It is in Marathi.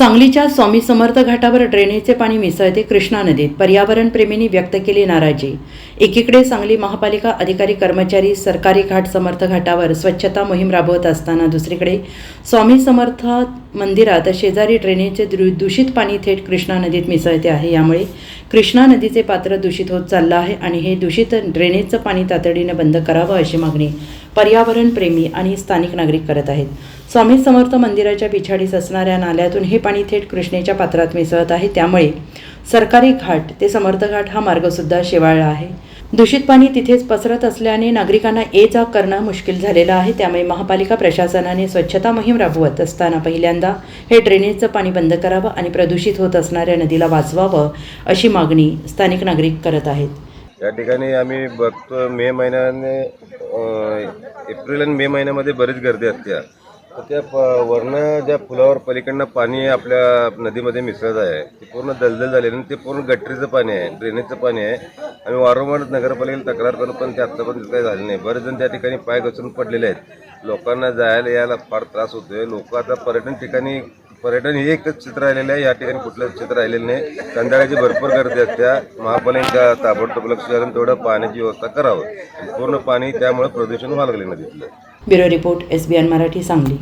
सांगलीच्या स्वामी समर्थ घाटावर ड्रेनेजचे पाणी मिसळते कृष्णा नदीत. पर्यावरणप्रेमींनी व्यक्त केली नाराजी. एकीकडे सांगली महापालिका अधिकारी कर्मचारी सरकारी घाट समर्थ घाटावर स्वच्छता मोहीम राबवत असताना दुसरीकडे स्वामी समर्थ मंदिरात शेजारी ड्रेनेजचे दूषित पाणी थेट कृष्णा नदीत मिसळते आहे. यामुळे कृष्णा नदीचे पात्र दूषित होत चाललं आहे आणि हे दूषित ड्रेनेजचं पाणी तातडीनं बंद करावं अशी मागणी पर्यावरणप्रेमी आणि स्थानिक नागरिक करत आहेत. स्वामी समर्थ मंदिराच्या पिछाडीस असणाऱ्या नाल्यातून हे पाणी थेट कृष्णेच्या पात्रात मिसळत आहे. त्यामुळे सरकारी घाट ते समर्थ घाट हा मार्गसुद्धा शेवाळला आहे. दूषित पाणी तिथेच पसरत असल्याने नागरिकांना ये जा करणं मुश्किल झालेलं आहे. त्यामुळे महापालिका प्रशासनाने स्वच्छता मोहीम राबवत असताना पहिल्यांदा हे ड्रेनेजचं पाणी बंद करावं आणि प्रदूषित होत असणाऱ्या नदीला वाचवावं अशी मागणी स्थानिक नागरिक करत आहेत. या ठिकाणी आम्ही बघतो मे महिन्याने एप्रिल आणि मे महिन्यामध्ये बरीच गर्दी असते. तर त्या प वरनं ज्या पुलावर पलीकडनं पाणी आपल्या नदीमध्ये मिसळत आहे ते पूर्ण दलदल झाले आणि ते पूर्ण गटरीचं पाणी आहे ड्रेनेजचं पाणी आहे. आम्ही वारंवार नगरपालिकेला तक्रार करतो पण ते आत्तापर्यंत काही झालं नाही. बरेच जण त्या ठिकाणी पाय घसरून पडलेले आहेत. लोकांना जायला यायला फार त्रास होतोय. लोक आता पर्यटन ठिकाणी पर्यटन हे एकच चित्र राहिलेलं आहे. या ठिकाणी कुठलंच चित्र राहिलेलं नाही. संध्याकाळची भरपूर गर्दी असत्या महापालिका ताबडतोब लक्ष घालून तेवढं पाण्याची व्यवस्था करावं. पूर्ण पाणी त्यामुळे प्रदूषण व्हायला लागले नदीतलं. Bureau report S Marathi Sangli.